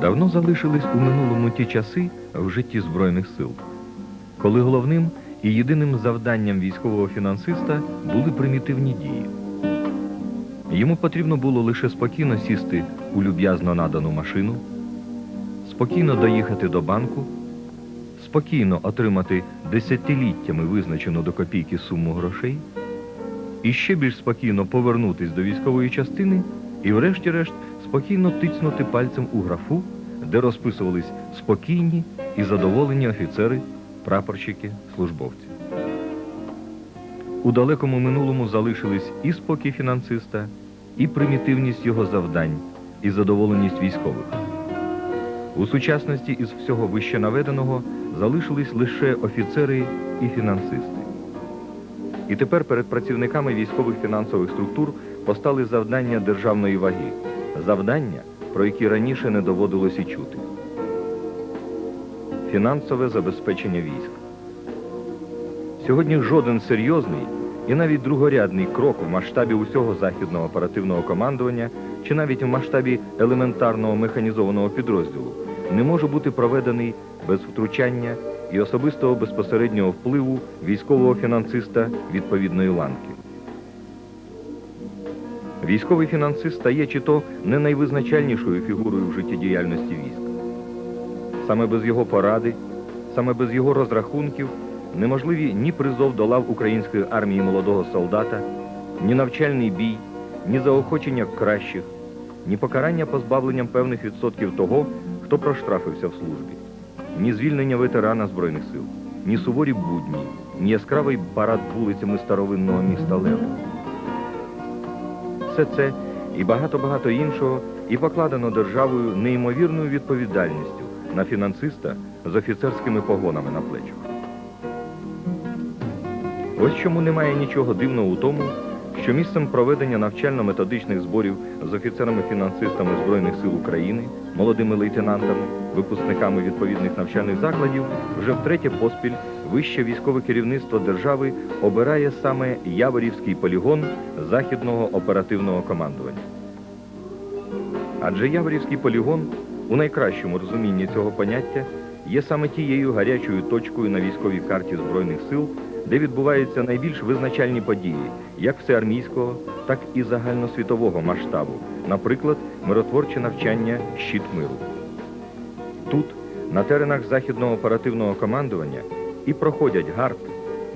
Давно залишились у минулому ті часи в житті Збройних сил, коли головним і єдиним завданням військового фінансиста були примітивні дії. Йому потрібно було лише спокійно сісти у люб'язно надану машину, спокійно доїхати до банку, спокійно отримати десятиліттями визначену до копійки суму грошей і ще більш спокійно повернутись до військової частини і, врешті-решт, спокійно тицнути пальцем у графу, де розписувались спокійні і задоволені офіцери, прапорщики, службовці. У далекому минулому залишились і спокій фінансиста, і примітивність його завдань, і задоволеність військових. У сучасності із всього вище наведеного залишились лише офіцери і фінансисти. І тепер перед працівниками військових фінансових структур постали завдання державної ваги, завдання, про які раніше не доводилось і чути. Фінансове забезпечення військ. Сьогодні жоден серйозний і навіть другорядний крок в масштабі усього західного оперативного командування чи навіть в масштабі елементарного механізованого підрозділу не може бути проведений без втручання і особистого безпосереднього впливу військового фінансиста відповідної ланки. Військовий фінансист стає чи то не найвизначальнішою фігурою в життєдіяльності військ. Саме без його поради, саме без його розрахунків неможливі ні призов до лав української армії молодого солдата, ні навчальний бій, ні заохочення кращих, ні покарання позбавленням певних відсотків того, хто проштрафився в службі, ні звільнення ветерана Збройних сил, ні суворі будні, ні яскравий парад вулицями старовинного міста Лева. Все це і багато-багато іншого і покладено державою неймовірною відповідальністю на фінансиста з офіцерськими погонами на плечах. Ось чому немає нічого дивного у тому, що місцем проведення навчально-методичних зборів з офіцерами-фінансистами Збройних сил України, молодими лейтенантами, випускниками відповідних навчальних закладів, вже втретє поспіль вище військове керівництво держави обирає саме Яворівський полігон Західного оперативного командування. Адже Яворівський полігон у найкращому розумінні цього поняття є саме тією гарячою точкою на військовій карті Збройних сил, де відбуваються найбільш визначальні події, як всеармійського, так і загальносвітового масштабу, наприклад, миротворче навчання «Щит миру». Тут, на теренах Західного оперативного командування, і проходять гард,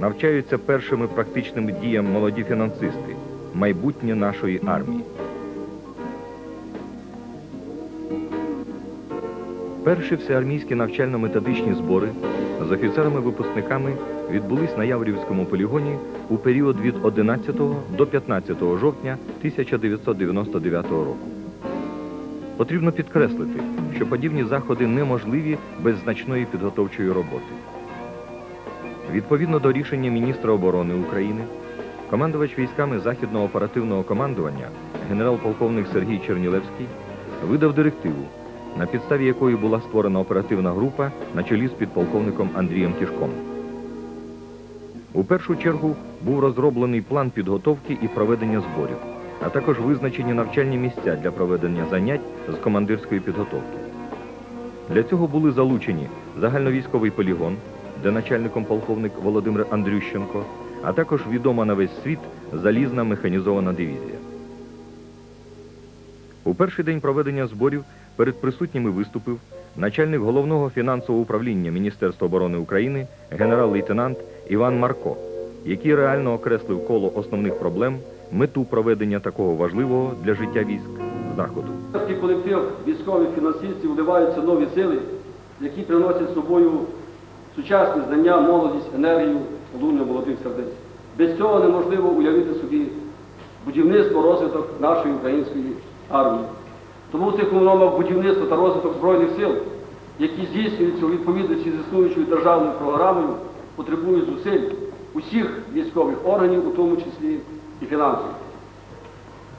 навчаються першими практичним діям молоді фінансисти, майбутнє нашої армії. Перші всеармійські навчально-методичні збори з офіцерами-випускниками відбулись на Яврівському полігоні у період від 11 до 15 жовтня 1999 року. Потрібно підкреслити, що подібні заходи неможливі без значної підготовчої роботи. Відповідно до рішення міністра оборони України, командувач військами Західного оперативного командування генерал-полковник Сергій Чернілевський видав директиву, на підставі якої була створена оперативна група на чолі з підполковником Андрієм Тішком. У першу чергу був розроблений план підготовки і проведення зборів, а також визначені навчальні місця для проведення занять з командирської підготовки. Для цього були залучені загальновійськовий полігон, де начальником полковник Володимир Андрющенко, а також відома на весь світ залізна механізована дивізія. У перший день проведення зборів перед присутніми виступив начальник головного фінансового управління Міністерства оборони України генерал-лейтенант Іван Марко, який реально окреслив коло основних проблем, мету проведення такого важливого для життя військ заходу. Колектив військових фінансистів вливаються нові сили, які приносять з собою сучасні знання, молодість, енергію, луння молодих сердець. Без цього неможливо уявити собі будівництво, розвиток нашої української армії. Тому в цих умовах будівництво та розвиток Збройних сил, які здійснюються у відповідності з існуючою державною програмою, потребують зусиль усіх військових органів, у тому числі і фінансових.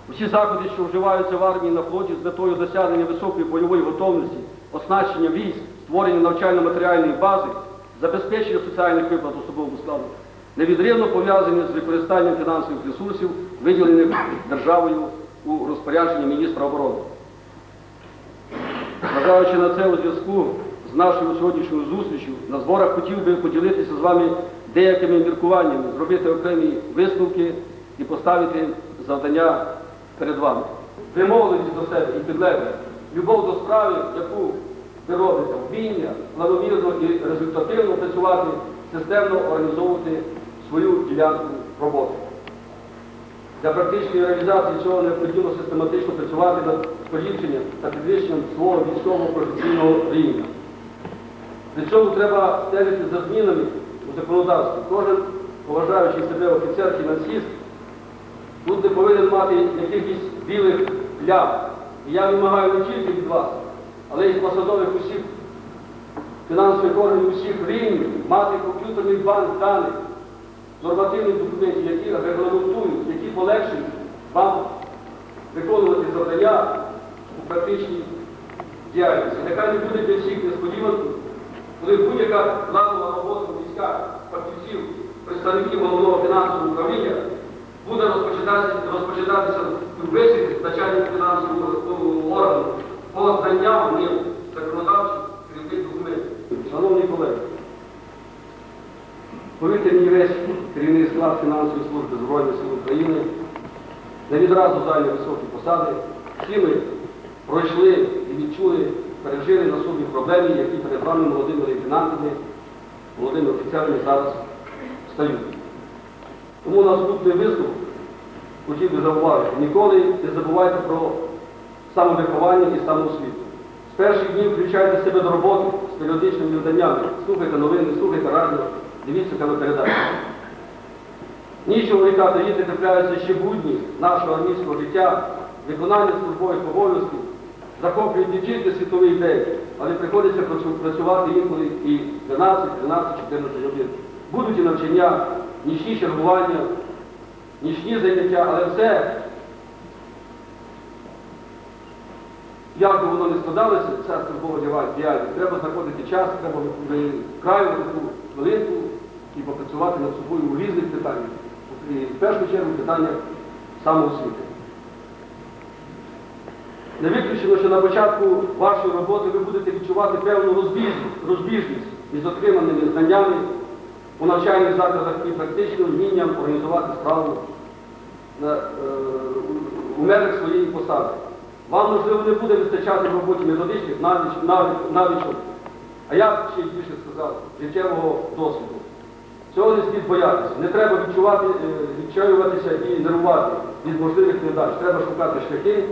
Усі заходи, що вживаються в армії на флоті з метою досягнення високої бойової готовності, оснащення військ, створення навчально-матеріальної бази, забезпечення соціальних виплат особовому складу, невідривно пов'язані з використанням фінансових ресурсів, виділених державою у розпорядженні міністра оборони. Зважаючи на це у зв'язку з нашою сьогоднішньою зустрічю, на зборах хотів би поділитися з вами деякими міркуваннями, зробити окремі висновки і поставити завдання перед вами. Вимовленість до себе і підлеглість, любов до справи, яку робите, вміння планомірно і результативно працювати, системно організовувати свою ділянку роботи. Для практичної реалізації цього необхідно систематично працювати над поліпшенням та підвищенням свого військового професійного рівня. Для цього треба стежити за змінами у законодавстві. Кожен поважаючий себе офіцер, фінансист, тут не повинен мати якихось білих плям. І я вимагаю не тільки від вас, але й посадових усіх фінансових органів усіх рівнів мати комп'ютерний банк даних, нормативних документів, які регламентують, які полегшують вам виконувати завдання у практичній діяльності. Нехай не буде для всіх несподіванкою, коли будь-яка планова робота у військах фахівців, представників головного фінансового управління буде розпочинатися, розпочинатися в висвітлі начальника фінансового органу по знанням ним законодавчих керівних документів. Шановні колеги, повірте мені весь керівний склад фінансової служби Збройних сил України не відразу зайняв високі посади. Всі ми пройшли і відчули, пережили на собі проблеми, які перед вами молодими лейтенантами, молодими офіцерами зараз стають. Тому наступний виступ хотів би зауважити. Ніколи не забувайте про самовиховання і самоосвіту. З перших днів включайте себе до роботи з періодичними завданнями. Слухайте новини, слухайте радіо, дивіться телепередачі. Нічого вікати діти трапляються ще будні нашого армійського життя, виконання службових обов'язків, захоплюють не тільки світовий день, але приходиться працювати інколи і 12, 13, 14 годин. Будуть і навчання, нічні чергування, нічні заняття, але все, як би воно не складалося, ця службова діяльність, треба знаходити час, треба краю таку хвилинку і попрацювати над собою у різних питаннях. І в першу чергу питання самоосвіти. Не виключено, що на початку вашої роботи ви будете відчувати певну розбіжність, розбіжність із отриманими знаннями у навчальних закладах і практичним вмінням організувати справу на, е, у межах своєї посади. Вам, можливо, не буде вистачати в роботі методичних навич- навич- навичок, а я б ще більше сказав, життєвого досвіду. Цього не слід боятися. Не треба відчувати, е, відчаюватися і нервувати від можливих недач. Треба шукати шляхи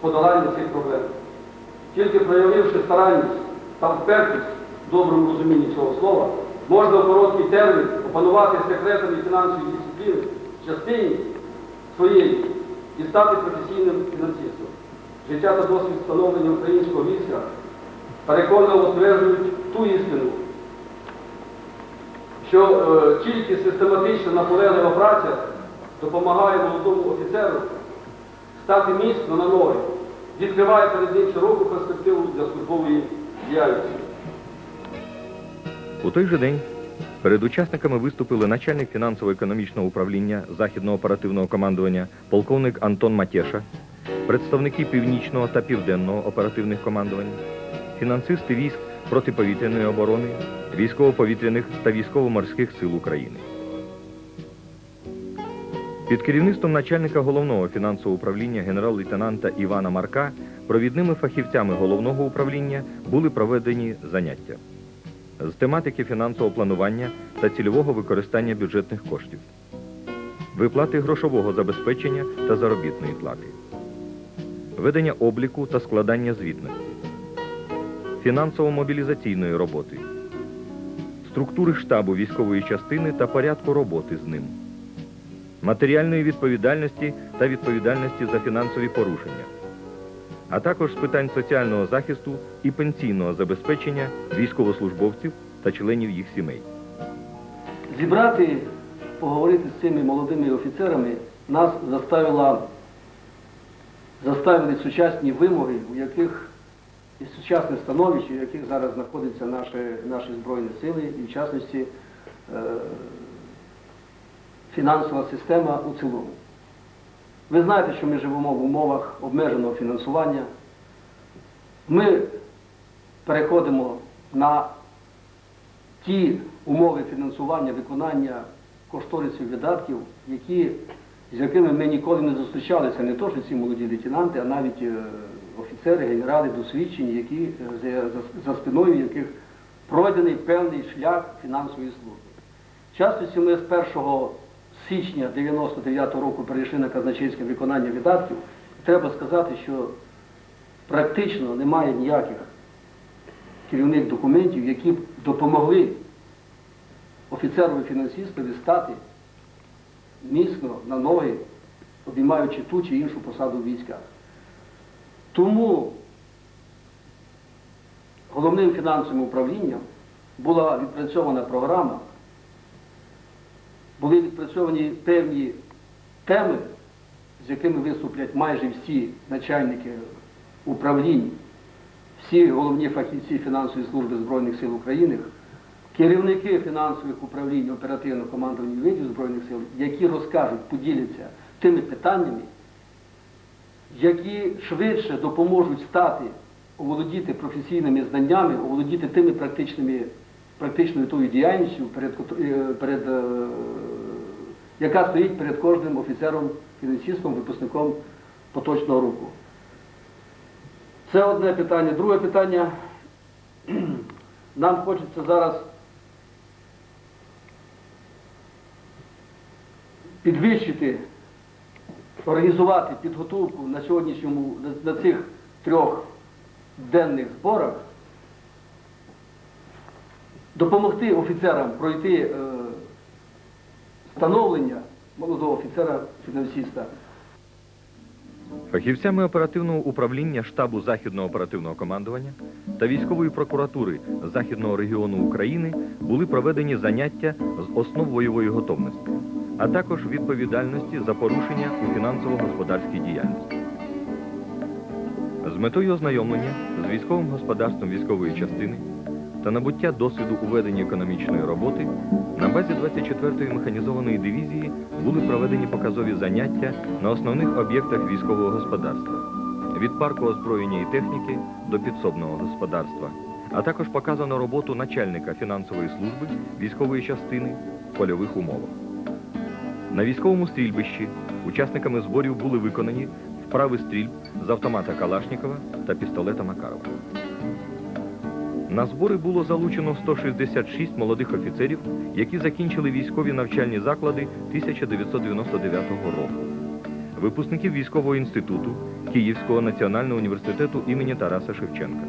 подолання цих проблем. Тільки проявивши старанність та впертість в доброму розумінні цього слова, можна в короткий термін опанувати секретами фінансової дисципліни частині своєї і стати професійним фінансистом. Життя та досвід встановлення українського війська переконливо стверджують ту істину, що е, тільки систематична наполеглива праця допомагає молодому офіцеру стати міцно на ноги, відкриває перед ним широку перспективу для службової діяльності. У той же день перед учасниками виступили начальник фінансово-економічного управління Західного оперативного командування полковник Антон Матєша, представники Північного та Південного оперативних командувань, фінансисти військ протиповітряної оборони, військово-повітряних та військово-морських сил України. Під керівництвом начальника головного фінансового управління генерал-лейтенанта Івана Марка провідними фахівцями головного управління були проведені заняття з тематики фінансового планування та цільового використання бюджетних коштів, виплати грошового забезпечення та заробітної плати, ведення обліку та складання звітності, фінансово-мобілізаційної роботи, структури штабу військової частини та порядку роботи з ним, матеріальної відповідальності та відповідальності за фінансові порушення а також з питань соціального захисту і пенсійного забезпечення військовослужбовців та членів їх сімей. Зібрати, поговорити з цими молодими офіцерами нас заставила, заставили сучасні вимоги, у яких і сучасне становище, в яких зараз знаходяться наші, наші Збройні сили, і в частності е, фінансова система у цілому. Ви знаєте, що ми живемо в умовах обмеженого фінансування, Ми переходимо на ті умови фінансування, виконання кошторисів видатків, які, з якими ми ніколи не зустрічалися, не то, що ці молоді лейтенанти, а навіть е, офіцери, генерали досвідчені, які, е, за, за- спиною яких пройдений певний шлях фінансової служби. В частності ми з 1 січня 99 року перейшли на казначейське виконання видатків. Треба сказати, що практично немає ніяких керівних документів, які б допомогли офіцерові фінансистові стати міцно на ноги, обіймаючи ту чи іншу посаду в військах. Тому головним фінансовим управлінням була відпрацьована програма, були відпрацьовані певні теми, з якими виступлять майже всі начальники управлінь, всі головні фахівці фінансової служби Збройних сил України, керівники фінансових управлінь оперативно-командувальних видів Збройних сил, які розкажуть, поділяться тими питаннями, які швидше допоможуть стати, оволодіти професійними знаннями, оволодіти тими практичними, практичною тою діяльністю, перед, е, перед, е, яка стоїть перед кожним офіцером, фінансистом, випускником поточного року. Це одне питання. Друге питання. Нам хочеться зараз підвищити, організувати підготовку на сьогоднішньому, на, цих трьох денних зборах, допомогти офіцерам пройти е, становлення молодого офіцера-фінансиста. Фахівцями оперативного управління штабу Західного оперативного командування та військової прокуратури Західного регіону України були проведені заняття з основ бойової готовності, а також відповідальності за порушення у фінансово-господарській діяльності. З метою ознайомлення з військовим господарством військової частини та набуття досвіду у веденні економічної роботи на базі 24-ї механізованої дивізії були проведені показові заняття на основних об'єктах військового господарства від парку озброєння і техніки до підсобного господарства, а також показано роботу начальника фінансової служби військової частини в польових умовах. На військовому стрільбищі учасниками зборів були виконані вправи стрільб з автомата Калашнікова та пістолета Макарова. На збори було залучено 166 молодих офіцерів, які закінчили військові навчальні заклади 1999 року. Випускників військового інституту Київського національного університету імені Тараса Шевченка.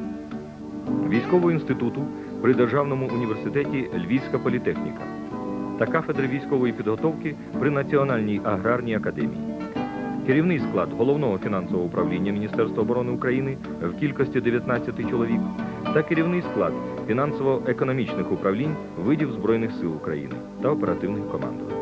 Військового інституту при Державному університеті Львівська політехніка та кафедри військової підготовки при Національній аграрній академії. Керівний склад головного фінансового управління Міністерства оборони України в кількості 19 чоловік та керівний склад фінансово-економічних управлінь видів Збройних сил України та оперативних командувань.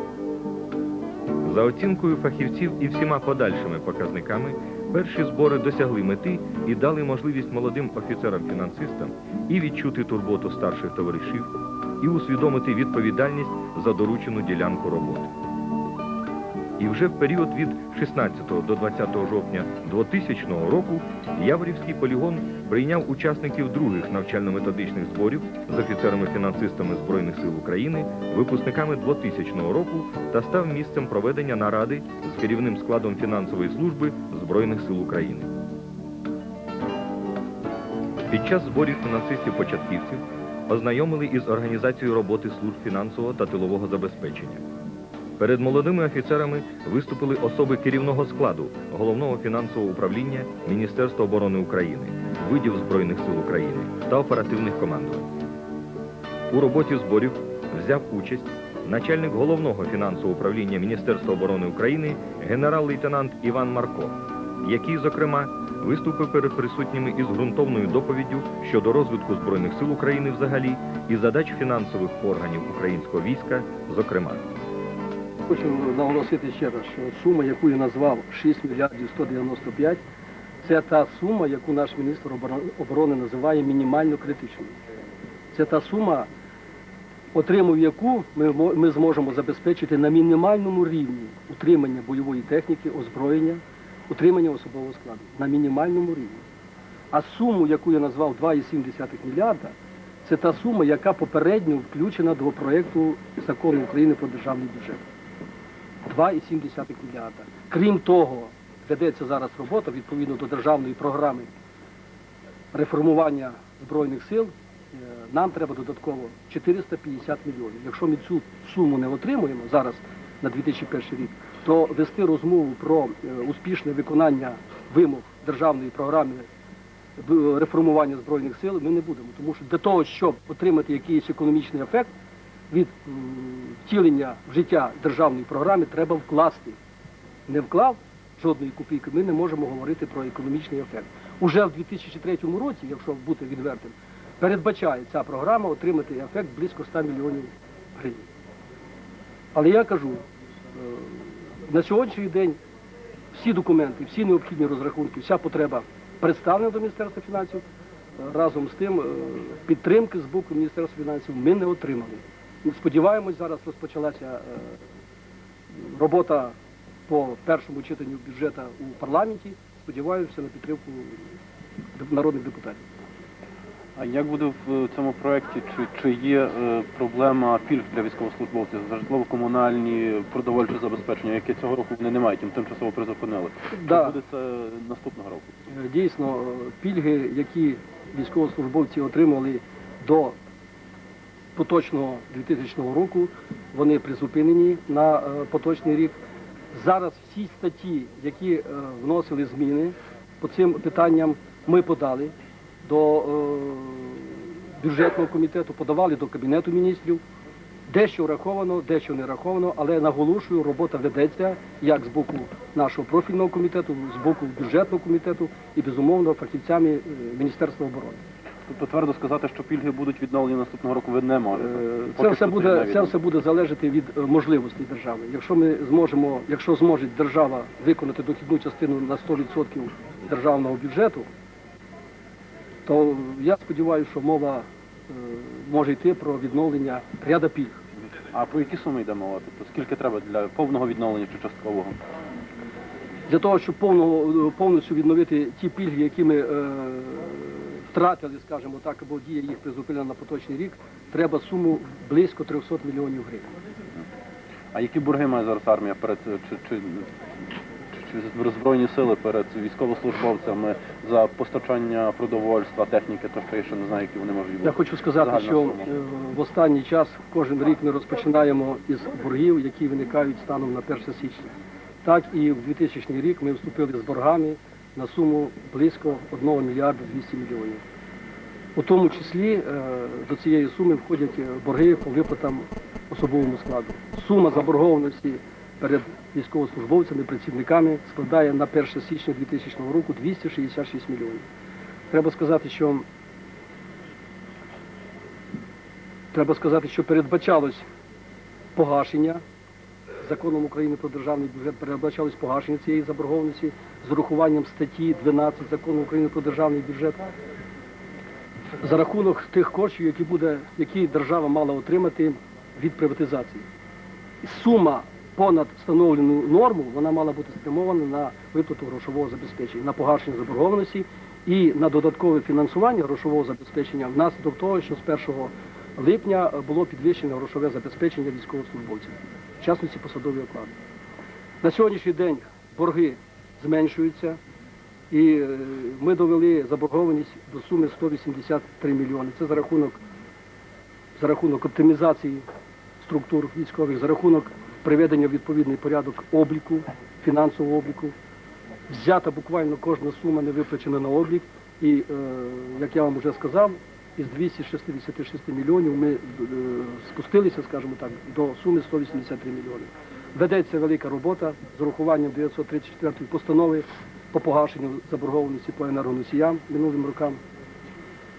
За оцінкою фахівців і всіма подальшими показниками, перші збори досягли мети і дали можливість молодим офіцерам-фінансистам і відчути турботу старших товаришів, і усвідомити відповідальність за доручену ділянку роботи. І вже в період від 16 до 20 жовтня 2000 року Яворівський полігон прийняв учасників других навчально-методичних зборів з офіцерами-фінансистами Збройних сил України, випускниками 2000 року та став місцем проведення наради з керівним складом фінансової служби Збройних сил України. Під час зборів фінансистів-початківців ознайомили із організацією роботи служб фінансового та тилового забезпечення. Перед молодими офіцерами виступили особи керівного складу Головного фінансового управління Міністерства оборони України, видів Збройних сил України та оперативних командувань. У роботі зборів взяв участь начальник головного фінансового управління Міністерства оборони України генерал-лейтенант Іван Марко, який, зокрема, виступив перед присутніми із ґрунтовною доповіддю щодо розвитку Збройних сил України взагалі і задач фінансових органів українського війська, зокрема. Хочу наголосити ще раз, що сума, яку я назвав 6 мільярдів 195, це та сума, яку наш міністр оборони називає мінімально критичною. Це та сума, отримав яку ми, ми зможемо забезпечити на мінімальному рівні утримання бойової техніки, озброєння, утримання особового складу. На мінімальному рівні. А суму, яку я назвав 2,7 мільярда, це та сума, яка попередньо включена до проєкту закону України про державний бюджет. 2,7 мільярда. Крім того, ведеться зараз робота відповідно до державної програми реформування Збройних сил. Е, Нам треба додатково 450 мільйонів. Якщо ми цю суму не отримуємо зараз на 2001 рік, то вести розмову про е, успішне виконання вимог державної програми реформування Збройних сил ми не будемо. Тому що для того, щоб отримати якийсь економічний ефект від втілення в життя державної програми, треба вкласти. Не вклав жодної копійки, ми не можемо говорити про економічний ефект. Уже в 2003 році, якщо бути відвертим, передбачає ця програма отримати ефект близько 100 мільйонів гривень. Але я кажу, е, на сьогоднішній день всі документи, всі необхідні розрахунки, вся потреба представлена до Міністерства фінансів. Е, Разом з тим, е, підтримки з боку Міністерства фінансів ми не отримали. Ми Сподіваємось, зараз розпочалася е, робота по першому читанню бюджету у парламенті. Сподіваємося на підтримку народних депутатів. А як буде в цьому проєкті? Чи, чи є е, проблема пільг для військовослужбовців за житлово-комунальні продовольче забезпечення, яке цього року вони не мають, їм тимчасово призупинили? Да. Чи буде це наступного року? Е, Дійсно, е, пільги, які військовослужбовці отримали до поточного 2000 року, вони призупинені на е, поточний рік. Зараз всі статті, які е, вносили зміни по цим питанням, ми подали до е, бюджетного комітету, подавали до Кабінету міністрів. Дещо враховано, дещо не враховано, але наголошую, робота ведеться як з боку нашого профільного комітету, з боку бюджетного комітету і безумовно фахівцями Міністерства оборони. Тобто твердо сказати, що пільги будуть відновлені наступного року, ви не можете. Е, Це все буде це все буде залежати від е, можливостей держави. Якщо ми зможемо, якщо зможе держава виконати дохідну частину на 100% державного бюджету, то я сподіваюся, що мова е, може йти про відновлення ряда пільг. А про які суми йде мова? Тобто скільки треба для повного відновлення чи часткового? Для того, щоб повністю відновити ті пільги, які ми е, втратили, скажімо так, або дія їх призупинена на поточний рік, треба суму близько 300 мільйонів гривень. А які борги має зараз армія перед чи, чи, чи, збройні сили перед військовослужбовцями за постачання продовольства, техніки, тощо я ще не знаю, які вони можуть бути. Я хочу сказати, Загальна що сума. е, в останній час кожен рік ми розпочинаємо із боргів, які виникають станом на 1 січня. Так і в 2000 рік ми вступили з боргами на суму близько 1 мільярда 200 мільйонів. У тому числі е, до цієї суми входять е, борги по виплатам особовому складу. Сума заборгованості перед військовослужбовцями, працівниками складає на 1 січня 2000 року 266 мільйонів. Треба сказати, що Треба сказати, що передбачалось погашення законом України про державний бюджет, передбачалось погашення цієї заборгованості з урахуванням статті 12 закону України про державний бюджет за рахунок тих коштів, які буде, які держава мала отримати від приватизації. Сума понад встановлену норму вона мала бути спрямована на виплату грошового забезпечення, на погашення заборгованості і на додаткове фінансування грошового забезпечення внаслідок того, що з 1 липня було підвищено грошове забезпечення військовослужбовців, в частності посадові оклади. На сьогоднішній день борги зменшуються, і е, ми довели заборгованість до суми 183 мільйони. Це за рахунок, за рахунок оптимізації структур військових, за рахунок приведення в відповідний порядок обліку, фінансового обліку. Взята буквально кожна сума не виплачена на облік. І, е, як я вам вже сказав, із 266 мільйонів ми е, спустилися, скажімо так, до суми 183 мільйони. Ведеться велика робота з урахуванням 934 постанови по погашенню заборгованості по енергоносіям минулим рокам.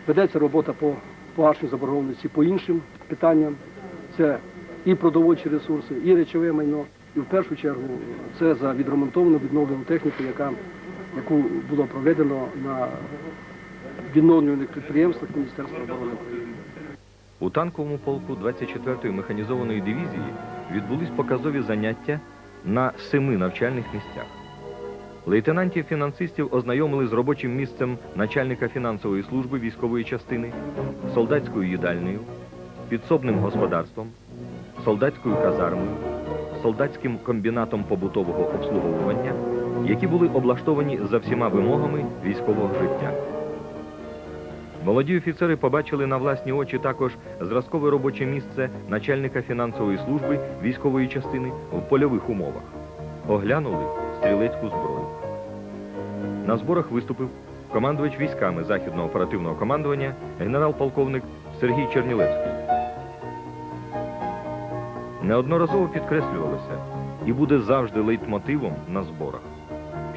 Ведеться робота по погашенню заборгованості по іншим питанням. Це і продовольчі ресурси, і речове майно. І в першу чергу це за відремонтовану, відновлену техніку, яка, яку було проведено на відновлюваних підприємствах Міністерства оборони України. У танковому полку 24-ї механізованої дивізії відбулись показові заняття на семи навчальних місцях. Лейтенантів-фінансистів ознайомили з робочим місцем начальника фінансової служби військової частини, солдатською їдальнею, підсобним господарством, солдатською казармою, солдатським комбінатом побутового обслуговування, які були облаштовані за всіма вимогами військового життя. Молоді офіцери побачили на власні очі також зразкове робоче місце начальника фінансової служби військової частини в польових умовах. Оглянули стрілецьку зброю. На зборах виступив командувач військами Західного оперативного командування генерал-полковник Сергій Чернілевський. Неодноразово підкреслювалося і буде завжди лейтмотивом на зборах,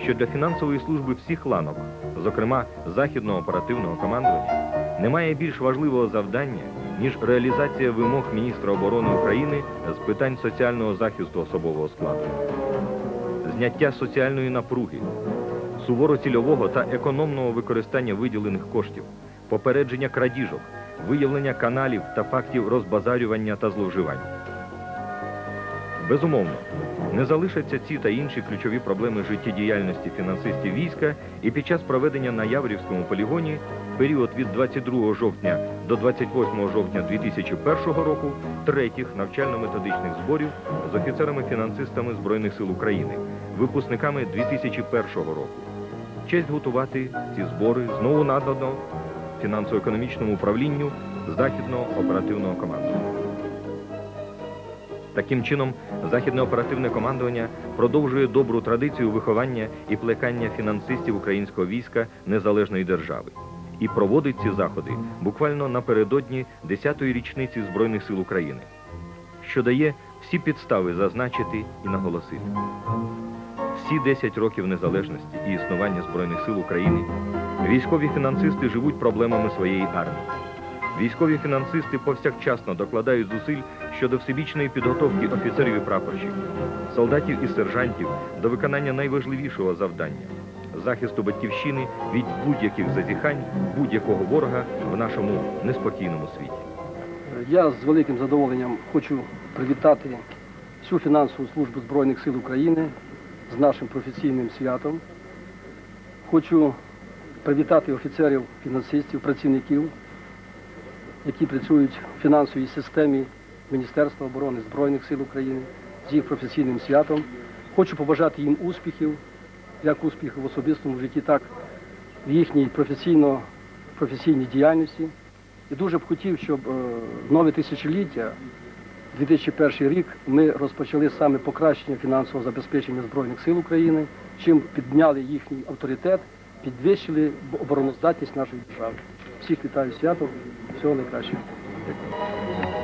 що для фінансової служби всіх ланок, зокрема Західного оперативного командування, немає більш важливого завдання, ніж реалізація вимог міністра оборони України з питань соціального захисту особового складу, зняття соціальної напруги, суворо цільового та економного використання виділених коштів, попередження крадіжок, виявлення каналів та фактів розбазарювання та зловживань. Безумовно, не залишаться ці та інші ключові проблеми життєдіяльності фінансистів війська і під час проведення на Яврівському полігоні період від 22 жовтня до 28 жовтня 2001 року третіх навчально-методичних зборів з офіцерами-фінансистами Збройних сил України, випускниками 2001 року. Честь готувати ці збори знову надано фінансово-економічному управлінню Західного оперативного командування. Таким чином, Західне оперативне командування продовжує добру традицію виховання і плекання фінансистів українського війська незалежної держави і проводить ці заходи буквально напередодні 10-ї річниці Збройних сил України, що дає всі підстави зазначити і наголосити. Всі 10 років незалежності і існування Збройних сил України військові фінансисти живуть проблемами своєї армії. Військові фінансисти повсякчасно докладають зусиль щодо всебічної підготовки офіцерів і прапорщиків, солдатів і сержантів до виконання найважливішого завдання захисту батьківщини від будь-яких зазіхань будь-якого ворога в нашому неспокійному світі. Я з великим задоволенням хочу привітати всю фінансову службу Збройних сил України з нашим професійним святом. Хочу привітати офіцерів, фінансистів, працівників, які працюють в фінансовій системі Міністерства оборони Збройних сил України з їх професійним святом. Хочу побажати їм успіхів, як успіхів в особистому житті, так в їхній професійно, професійній діяльності. І дуже б хотів, щоб е, нове тисячоліття, 2001 рік, ми розпочали саме покращення фінансового забезпечення Збройних сил України, чим підняли їхній авторитет, підвищили обороноздатність нашої держави. Всіх вітаю святом, всього найкращого. Дякую.